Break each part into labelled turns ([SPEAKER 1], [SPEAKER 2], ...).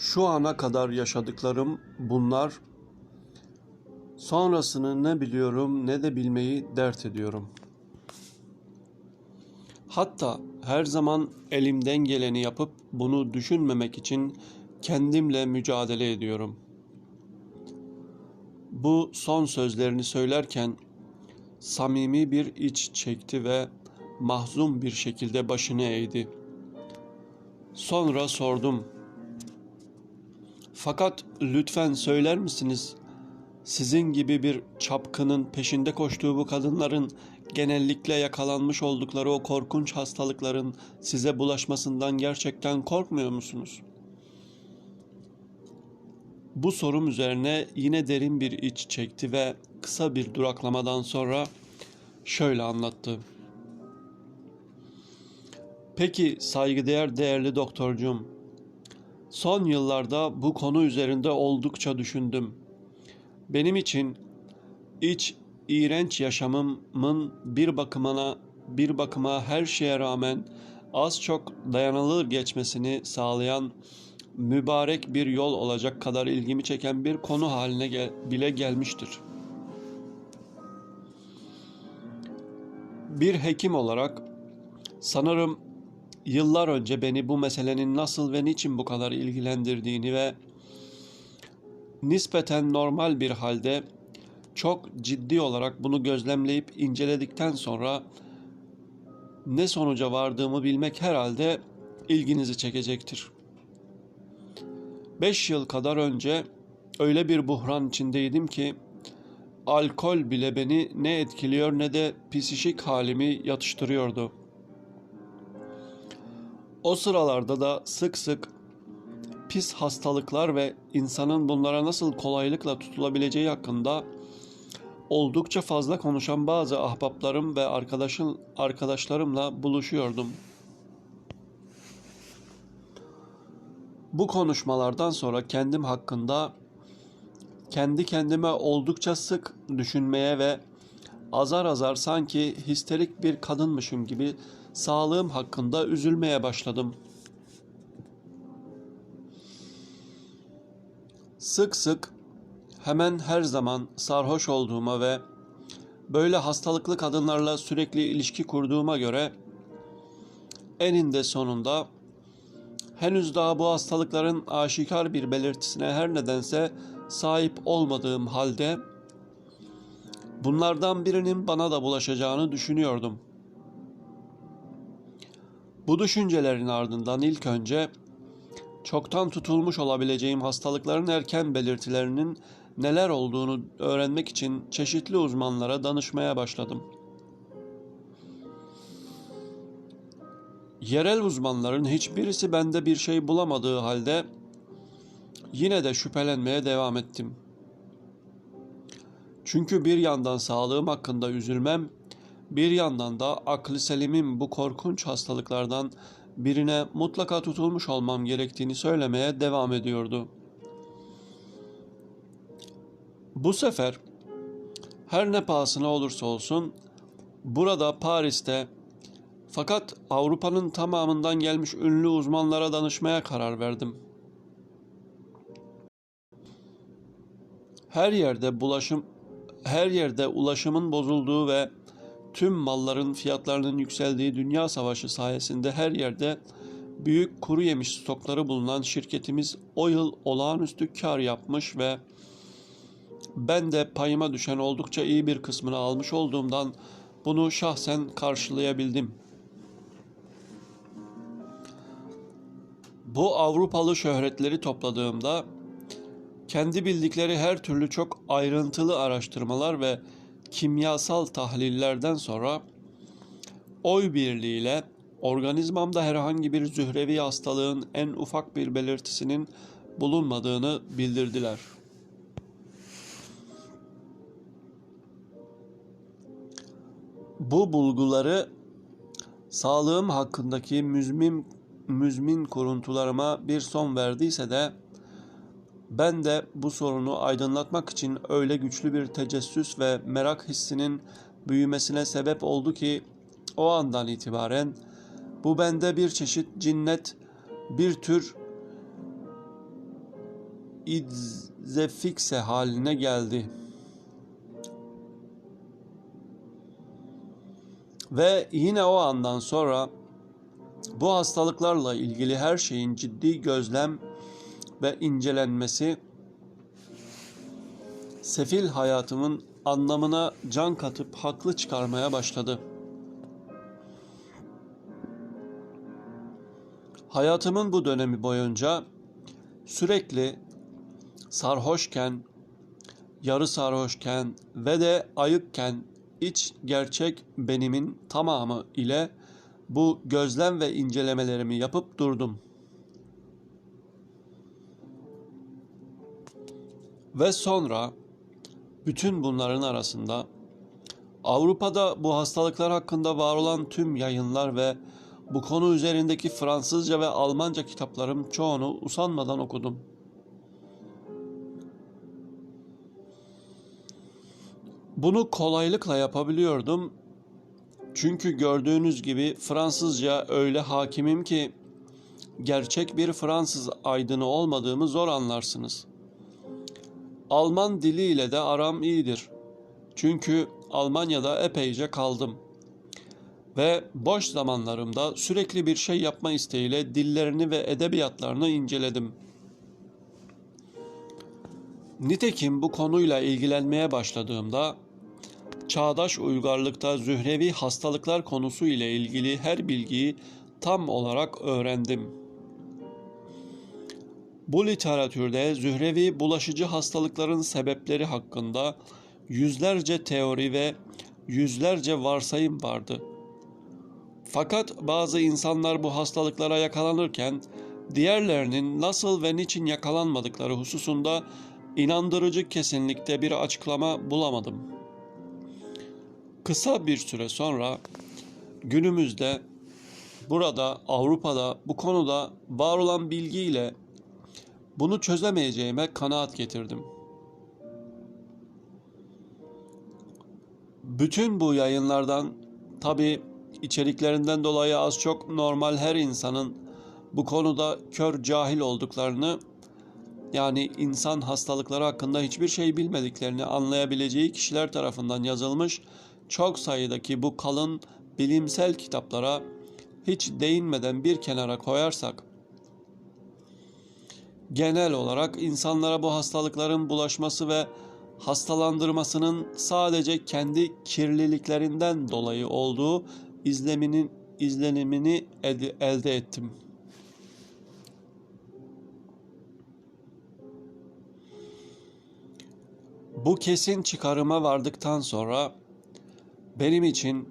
[SPEAKER 1] Şu ana kadar yaşadıklarım bunlar. Sonrasını ne biliyorum ne de bilmeyi dert ediyorum. Hatta her zaman elimden geleni yapıp bunu düşünmemek için kendimle mücadele ediyorum. Bu son sözlerini söylerken samimi bir iç çekti ve mahzun bir şekilde başını eğdi. Sonra sordum. Fakat lütfen söyler misiniz? Sizin gibi bir çapkının peşinde koştuğu bu kadınların genellikle yakalanmış oldukları o korkunç hastalıkların size bulaşmasından gerçekten korkmuyor musunuz? Bu sorum üzerine yine derin bir iç çekti ve kısa bir duraklamadan sonra şöyle anlattı. Peki saygıdeğer değerli doktorcum, son yıllarda bu konu üzerinde oldukça düşündüm. Benim için iç iğrenç yaşamımın bir bakımına bir bakıma her şeye rağmen az çok dayanılır geçmesini sağlayan mübarek bir yol olacak kadar ilgimi çeken bir konu haline gel- bile gelmiştir. Bir hekim olarak sanırım yıllar önce beni bu meselenin nasıl ve niçin bu kadar ilgilendirdiğini ve nispeten normal bir halde çok ciddi olarak bunu gözlemleyip inceledikten sonra ne sonuca vardığımı bilmek herhalde ilginizi çekecektir. 5 yıl kadar önce öyle bir buhran içindeydim ki alkol bile beni ne etkiliyor ne de psişik halimi yatıştırıyordu. O sıralarda da sık sık pis hastalıklar ve insanın bunlara nasıl kolaylıkla tutulabileceği hakkında oldukça fazla konuşan bazı ahbaplarım ve arkadaşın arkadaşlarımla buluşuyordum. Bu konuşmalardan sonra kendim hakkında kendi kendime oldukça sık düşünmeye ve azar azar sanki histerik bir kadınmışım gibi sağlığım hakkında üzülmeye başladım. Sık sık hemen her zaman sarhoş olduğuma ve böyle hastalıklı kadınlarla sürekli ilişki kurduğuma göre eninde sonunda henüz daha bu hastalıkların aşikar bir belirtisine her nedense sahip olmadığım halde bunlardan birinin bana da bulaşacağını düşünüyordum. Bu düşüncelerin ardından ilk önce çoktan tutulmuş olabileceğim hastalıkların erken belirtilerinin neler olduğunu öğrenmek için çeşitli uzmanlara danışmaya başladım. Yerel uzmanların hiçbirisi bende bir şey bulamadığı halde yine de şüphelenmeye devam ettim. Çünkü bir yandan sağlığım hakkında üzülmem, bir yandan da aklı selimin bu korkunç hastalıklardan birine mutlaka tutulmuş olmam gerektiğini söylemeye devam ediyordu. Bu sefer her ne pahasına olursa olsun burada Paris'te fakat Avrupa'nın tamamından gelmiş ünlü uzmanlara danışmaya karar verdim. Her yerde bulaşım her yerde ulaşımın bozulduğu ve tüm malların fiyatlarının yükseldiği dünya savaşı sayesinde her yerde büyük kuru yemiş stokları bulunan şirketimiz o yıl olağanüstü kar yapmış ve ben de payıma düşen oldukça iyi bir kısmını almış olduğumdan bunu şahsen karşılayabildim. Bu Avrupalı şöhretleri topladığımda kendi bildikleri her türlü çok ayrıntılı araştırmalar ve kimyasal tahlillerden sonra oy birliğiyle organizmamda herhangi bir zührevi hastalığın en ufak bir belirtisinin bulunmadığını bildirdiler. Bu bulguları sağlığım hakkındaki müzmin müzmin kuruntularıma bir son verdiyse de ben de bu sorunu aydınlatmak için öyle güçlü bir tecessüs ve merak hissinin büyümesine sebep oldu ki o andan itibaren bu bende bir çeşit cinnet, bir tür idzefikse haline geldi. Ve yine o andan sonra bu hastalıklarla ilgili her şeyin ciddi gözlem ve incelenmesi sefil hayatımın anlamına can katıp haklı çıkarmaya başladı. Hayatımın bu dönemi boyunca sürekli sarhoşken, yarı sarhoşken ve de ayıkken iç gerçek benimin tamamı ile bu gözlem ve incelemelerimi yapıp durdum. Ve sonra bütün bunların arasında Avrupa'da bu hastalıklar hakkında var olan tüm yayınlar ve bu konu üzerindeki Fransızca ve Almanca kitaplarım çoğunu usanmadan okudum. Bunu kolaylıkla yapabiliyordum. Çünkü gördüğünüz gibi Fransızca öyle hakimim ki gerçek bir Fransız aydını olmadığımı zor anlarsınız. Alman diliyle de aram iyidir. Çünkü Almanya'da epeyce kaldım. Ve boş zamanlarımda sürekli bir şey yapma isteğiyle dillerini ve edebiyatlarını inceledim. Nitekim bu konuyla ilgilenmeye başladığımda çağdaş uygarlıkta zührevi hastalıklar konusu ile ilgili her bilgiyi tam olarak öğrendim. Bu literatürde zührevi bulaşıcı hastalıkların sebepleri hakkında yüzlerce teori ve yüzlerce varsayım vardı. Fakat bazı insanlar bu hastalıklara yakalanırken diğerlerinin nasıl ve niçin yakalanmadıkları hususunda inandırıcı kesinlikte bir açıklama bulamadım. Kısa bir süre sonra günümüzde burada Avrupa'da bu konuda var olan bilgiyle bunu çözemeyeceğime kanaat getirdim. Bütün bu yayınlardan tabi içeriklerinden dolayı az çok normal her insanın bu konuda kör cahil olduklarını yani insan hastalıkları hakkında hiçbir şey bilmediklerini anlayabileceği kişiler tarafından yazılmış çok sayıdaki bu kalın bilimsel kitaplara hiç değinmeden bir kenara koyarsak genel olarak insanlara bu hastalıkların bulaşması ve hastalandırmasının sadece kendi kirliliklerinden dolayı olduğu izleminin izlenimini elde ettim. Bu kesin çıkarıma vardıktan sonra benim için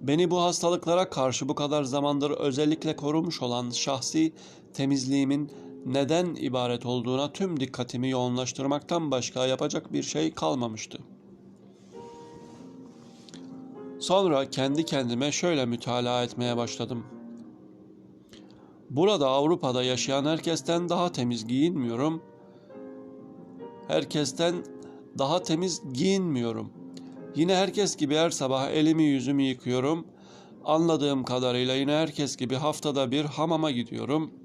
[SPEAKER 1] beni bu hastalıklara karşı bu kadar zamandır özellikle korumuş olan şahsi temizliğimin neden ibaret olduğuna tüm dikkatimi yoğunlaştırmaktan başka yapacak bir şey kalmamıştı. Sonra kendi kendime şöyle mütalaa etmeye başladım. Burada Avrupa'da yaşayan herkesten daha temiz giyinmiyorum. Herkesten daha temiz giyinmiyorum. Yine herkes gibi her sabah elimi yüzümü yıkıyorum. Anladığım kadarıyla yine herkes gibi haftada bir hamama gidiyorum.''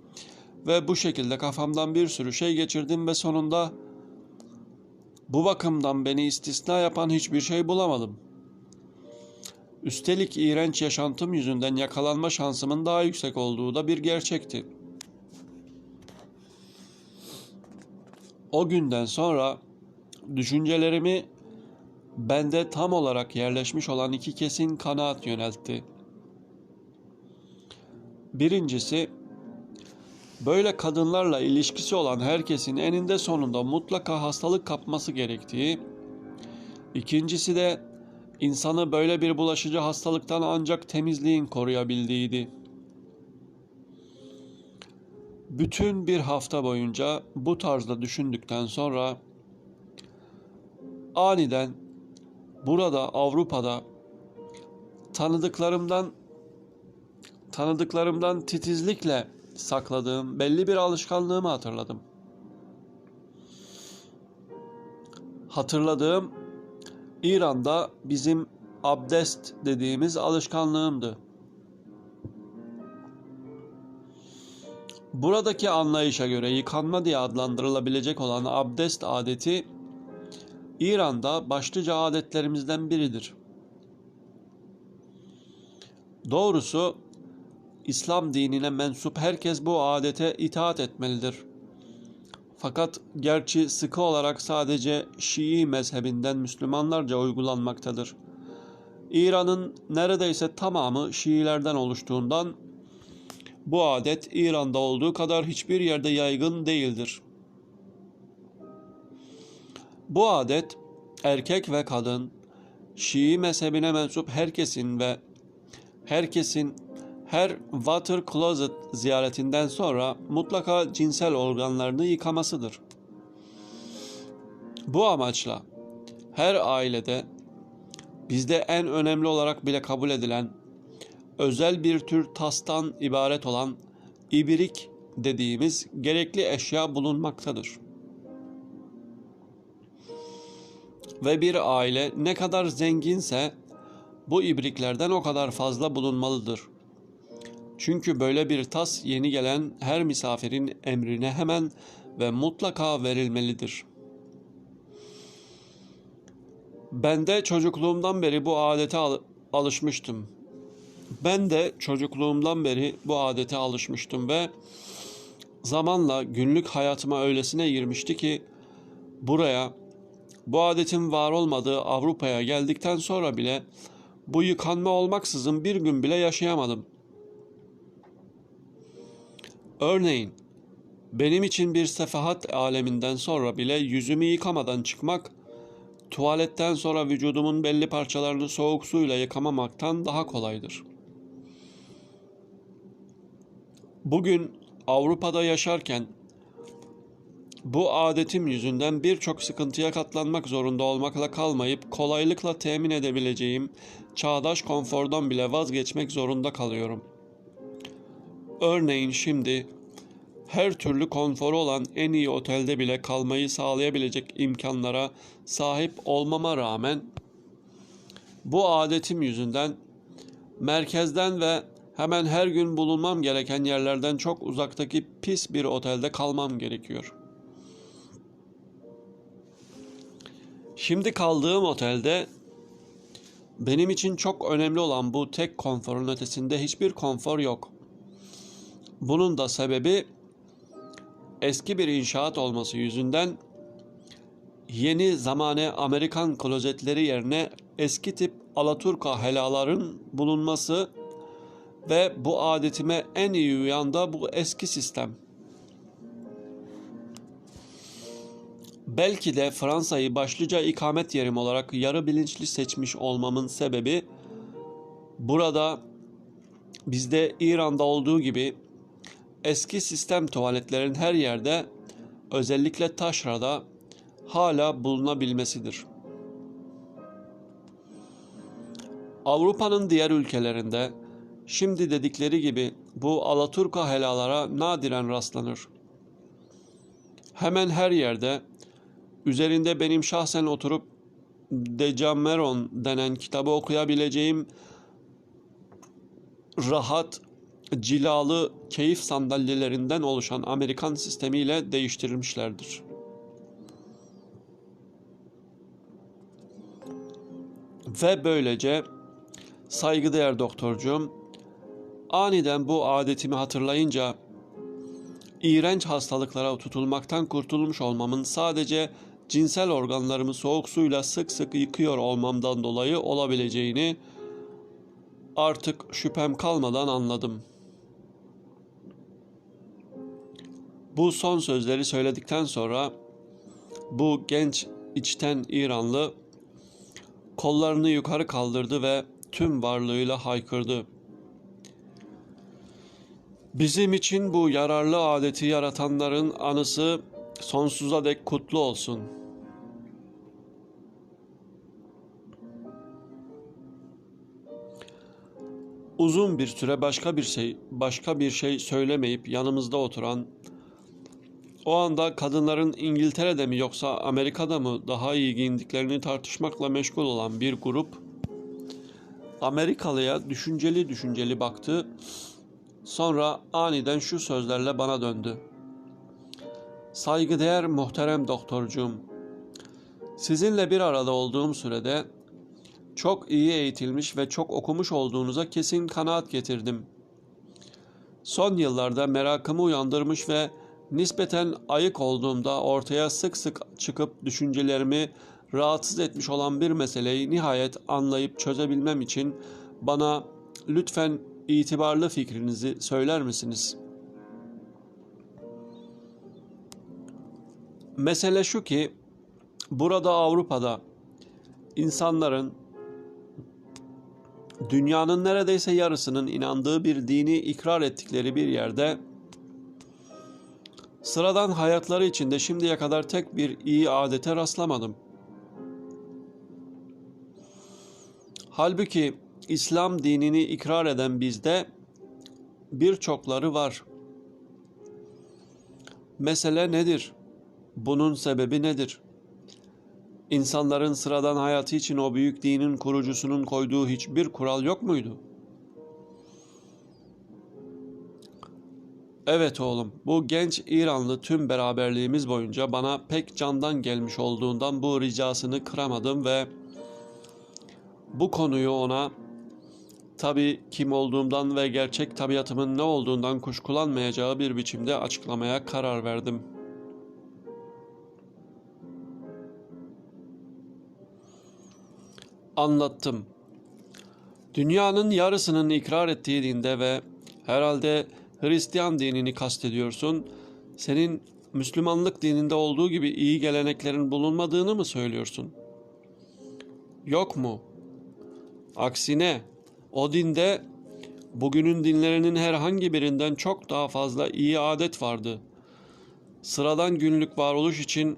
[SPEAKER 1] Ve bu şekilde kafamdan bir sürü şey geçirdim ve sonunda bu bakımdan beni istisna yapan hiçbir şey bulamadım. Üstelik iğrenç yaşantım yüzünden yakalanma şansımın daha yüksek olduğu da bir gerçekti. O günden sonra düşüncelerimi bende tam olarak yerleşmiş olan iki kesin kanaat yöneltti. Birincisi Böyle kadınlarla ilişkisi olan herkesin eninde sonunda mutlaka hastalık kapması gerektiği, ikincisi de insanı böyle bir bulaşıcı hastalıktan ancak temizliğin koruyabildiğiydi. Bütün bir hafta boyunca bu tarzda düşündükten sonra aniden burada Avrupa'da tanıdıklarımdan tanıdıklarımdan titizlikle sakladığım belli bir alışkanlığımı hatırladım. Hatırladığım İran'da bizim abdest dediğimiz alışkanlığımdı. Buradaki anlayışa göre yıkanma diye adlandırılabilecek olan abdest adeti İran'da başlıca adetlerimizden biridir. Doğrusu İslam dinine mensup herkes bu adete itaat etmelidir. Fakat gerçi sıkı olarak sadece Şii mezhebinden Müslümanlarca uygulanmaktadır. İran'ın neredeyse tamamı Şiilerden oluştuğundan bu adet İran'da olduğu kadar hiçbir yerde yaygın değildir. Bu adet erkek ve kadın, Şii mezhebine mensup herkesin ve herkesin her water closet ziyaretinden sonra mutlaka cinsel organlarını yıkamasıdır. Bu amaçla her ailede bizde en önemli olarak bile kabul edilen özel bir tür tastan ibaret olan ibrik dediğimiz gerekli eşya bulunmaktadır. Ve bir aile ne kadar zenginse bu ibriklerden o kadar fazla bulunmalıdır. Çünkü böyle bir tas yeni gelen her misafirin emrine hemen ve mutlaka verilmelidir. Ben de çocukluğumdan beri bu adete al- alışmıştım. Ben de çocukluğumdan beri bu adete alışmıştım ve zamanla günlük hayatıma öylesine girmişti ki buraya bu adetin var olmadığı Avrupa'ya geldikten sonra bile bu yıkanma olmaksızın bir gün bile yaşayamadım. Örneğin benim için bir sefahat aleminden sonra bile yüzümü yıkamadan çıkmak, tuvaletten sonra vücudumun belli parçalarını soğuk suyla yıkamamaktan daha kolaydır. Bugün Avrupa'da yaşarken bu adetim yüzünden birçok sıkıntıya katlanmak zorunda olmakla kalmayıp kolaylıkla temin edebileceğim çağdaş konfordan bile vazgeçmek zorunda kalıyorum. Örneğin şimdi her türlü konforu olan en iyi otelde bile kalmayı sağlayabilecek imkanlara sahip olmama rağmen bu adetim yüzünden merkezden ve hemen her gün bulunmam gereken yerlerden çok uzaktaki pis bir otelde kalmam gerekiyor. Şimdi kaldığım otelde benim için çok önemli olan bu tek konforun ötesinde hiçbir konfor yok. Bunun da sebebi eski bir inşaat olması yüzünden yeni zamane Amerikan klozetleri yerine eski tip Alaturka helaların bulunması ve bu adetime en iyi uyan da bu eski sistem. Belki de Fransa'yı başlıca ikamet yerim olarak yarı bilinçli seçmiş olmamın sebebi burada bizde İran'da olduğu gibi eski sistem tuvaletlerin her yerde özellikle taşrada hala bulunabilmesidir. Avrupa'nın diğer ülkelerinde şimdi dedikleri gibi bu Alaturka helalara nadiren rastlanır. Hemen her yerde üzerinde benim şahsen oturup Decameron denen kitabı okuyabileceğim rahat, cilalı keyif sandalyelerinden oluşan Amerikan sistemiyle değiştirilmişlerdir. Ve böylece saygıdeğer doktorcuğum aniden bu adetimi hatırlayınca iğrenç hastalıklara tutulmaktan kurtulmuş olmamın sadece cinsel organlarımı soğuk suyla sık sık yıkıyor olmamdan dolayı olabileceğini artık şüphem kalmadan anladım. Bu son sözleri söyledikten sonra bu genç içten İranlı kollarını yukarı kaldırdı ve tüm varlığıyla haykırdı. Bizim için bu yararlı adeti yaratanların anısı sonsuza dek kutlu olsun. Uzun bir süre başka bir şey, başka bir şey söylemeyip yanımızda oturan, o anda kadınların İngiltere'de mi yoksa Amerika'da mı daha iyi giyindiklerini tartışmakla meşgul olan bir grup, Amerikalıya düşünceli düşünceli baktı Sonra aniden şu sözlerle bana döndü. Saygıdeğer muhterem doktorcuğum, sizinle bir arada olduğum sürede çok iyi eğitilmiş ve çok okumuş olduğunuza kesin kanaat getirdim. Son yıllarda merakımı uyandırmış ve nispeten ayık olduğumda ortaya sık sık çıkıp düşüncelerimi rahatsız etmiş olan bir meseleyi nihayet anlayıp çözebilmem için bana lütfen itibarlı fikrinizi söyler misiniz? Mesele şu ki burada Avrupa'da insanların dünyanın neredeyse yarısının inandığı bir dini ikrar ettikleri bir yerde sıradan hayatları içinde şimdiye kadar tek bir iyi adete rastlamadım. Halbuki İslam dinini ikrar eden bizde birçokları var. Mesele nedir? Bunun sebebi nedir? İnsanların sıradan hayatı için o büyük dinin kurucusunun koyduğu hiçbir kural yok muydu? Evet oğlum, bu genç İranlı tüm beraberliğimiz boyunca bana pek candan gelmiş olduğundan bu ricasını kıramadım ve bu konuyu ona tabi kim olduğumdan ve gerçek tabiatımın ne olduğundan kuşkulanmayacağı bir biçimde açıklamaya karar verdim. Anlattım. Dünyanın yarısının ikrar ettiği dinde ve herhalde Hristiyan dinini kastediyorsun. Senin Müslümanlık dininde olduğu gibi iyi geleneklerin bulunmadığını mı söylüyorsun? Yok mu? Aksine o dinde bugünün dinlerinin herhangi birinden çok daha fazla iyi adet vardı. Sıradan günlük varoluş için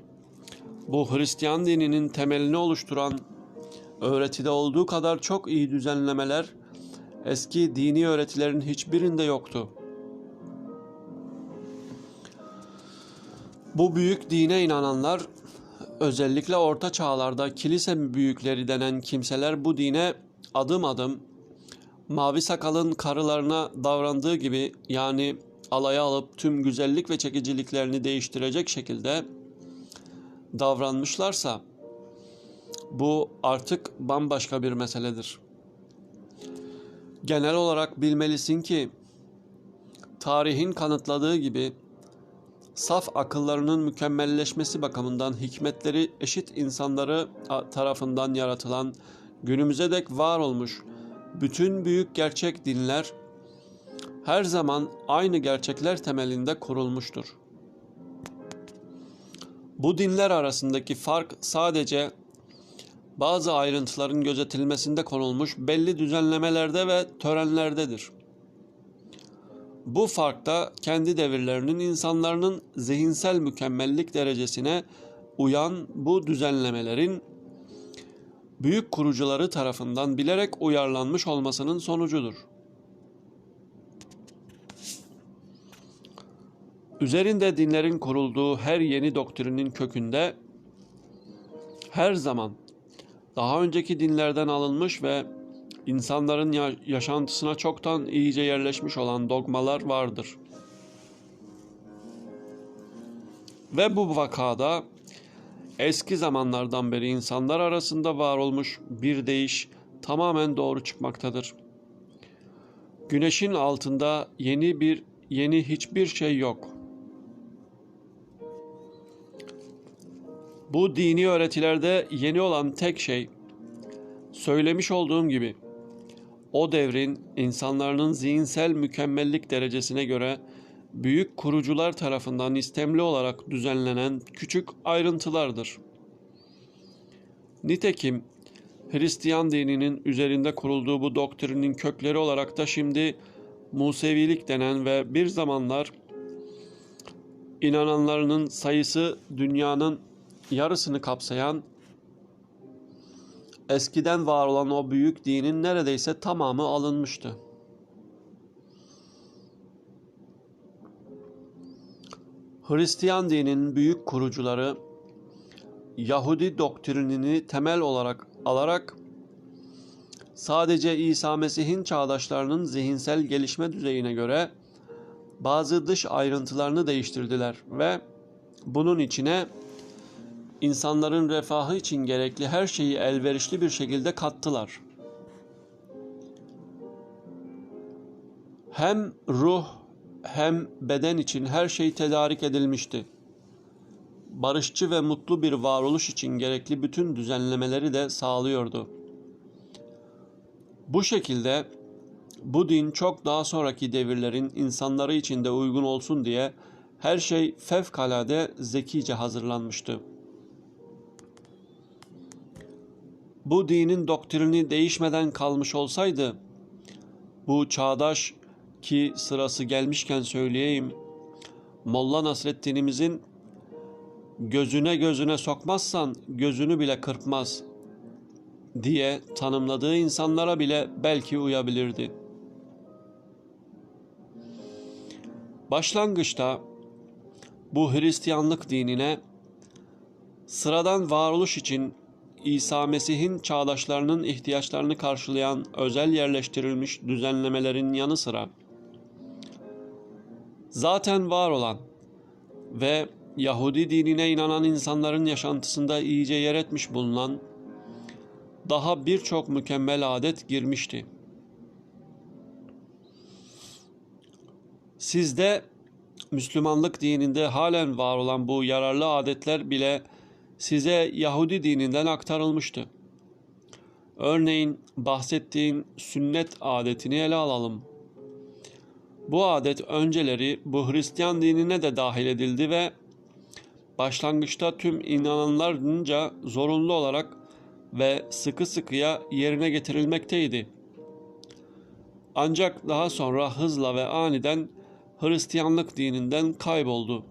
[SPEAKER 1] bu Hristiyan dininin temelini oluşturan öğretide olduğu kadar çok iyi düzenlemeler eski dini öğretilerin hiçbirinde yoktu. Bu büyük dine inananlar özellikle orta çağlarda kilise büyükleri denen kimseler bu dine adım adım mavi sakalın karılarına davrandığı gibi yani alaya alıp tüm güzellik ve çekiciliklerini değiştirecek şekilde davranmışlarsa bu artık bambaşka bir meseledir. Genel olarak bilmelisin ki tarihin kanıtladığı gibi saf akıllarının mükemmelleşmesi bakımından hikmetleri eşit insanları tarafından yaratılan günümüze dek var olmuş bütün büyük gerçek dinler her zaman aynı gerçekler temelinde kurulmuştur. Bu dinler arasındaki fark sadece bazı ayrıntıların gözetilmesinde konulmuş belli düzenlemelerde ve törenlerdedir. Bu fark da kendi devirlerinin insanların zihinsel mükemmellik derecesine uyan bu düzenlemelerin büyük kurucuları tarafından bilerek uyarlanmış olmasının sonucudur. Üzerinde dinlerin kurulduğu her yeni doktrinin kökünde her zaman daha önceki dinlerden alınmış ve insanların yaşantısına çoktan iyice yerleşmiş olan dogmalar vardır. Ve bu vakada eski zamanlardan beri insanlar arasında var olmuş bir değiş tamamen doğru çıkmaktadır. Güneşin altında yeni bir yeni hiçbir şey yok. Bu dini öğretilerde yeni olan tek şey söylemiş olduğum gibi o devrin insanların zihinsel mükemmellik derecesine göre büyük kurucular tarafından istemli olarak düzenlenen küçük ayrıntılardır. Nitekim Hristiyan dininin üzerinde kurulduğu bu doktrinin kökleri olarak da şimdi Musevilik denen ve bir zamanlar inananlarının sayısı dünyanın yarısını kapsayan eskiden var olan o büyük dinin neredeyse tamamı alınmıştı. Hristiyan dininin büyük kurucuları Yahudi doktrinini temel olarak alarak sadece İsa Mesih'in çağdaşlarının zihinsel gelişme düzeyine göre bazı dış ayrıntılarını değiştirdiler ve bunun içine insanların refahı için gerekli her şeyi elverişli bir şekilde kattılar. Hem ruh hem beden için her şey tedarik edilmişti. Barışçı ve mutlu bir varoluş için gerekli bütün düzenlemeleri de sağlıyordu. Bu şekilde bu din çok daha sonraki devirlerin insanları için de uygun olsun diye her şey fevkalade zekice hazırlanmıştı. Bu dinin doktrini değişmeden kalmış olsaydı, bu çağdaş ki sırası gelmişken söyleyeyim, Molla Nasreddin'imizin gözüne gözüne sokmazsan gözünü bile kırpmaz diye tanımladığı insanlara bile belki uyabilirdi. Başlangıçta bu Hristiyanlık dinine sıradan varoluş için İsa Mesih'in çağdaşlarının ihtiyaçlarını karşılayan özel yerleştirilmiş düzenlemelerin yanı sıra zaten var olan ve Yahudi dinine inanan insanların yaşantısında iyice yer etmiş bulunan daha birçok mükemmel adet girmişti. Sizde Müslümanlık dininde halen var olan bu yararlı adetler bile size Yahudi dininden aktarılmıştı. Örneğin bahsettiğin sünnet adetini ele alalım. Bu adet önceleri bu Hristiyan dinine de dahil edildi ve başlangıçta tüm inananlarınca zorunlu olarak ve sıkı sıkıya yerine getirilmekteydi. Ancak daha sonra hızla ve aniden Hristiyanlık dininden kayboldu.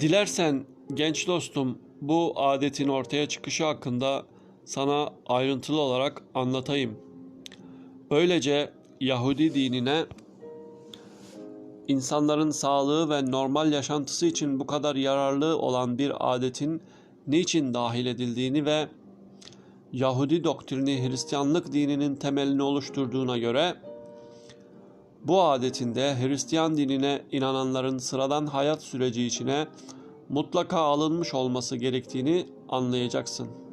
[SPEAKER 1] Dilersen genç dostum bu adetin ortaya çıkışı hakkında sana ayrıntılı olarak anlatayım. Böylece Yahudi dinine insanların sağlığı ve normal yaşantısı için bu kadar yararlı olan bir adetin niçin dahil edildiğini ve Yahudi doktrini Hristiyanlık dininin temelini oluşturduğuna göre bu adetinde Hristiyan dinine inananların sıradan hayat süreci içine mutlaka alınmış olması gerektiğini anlayacaksın.''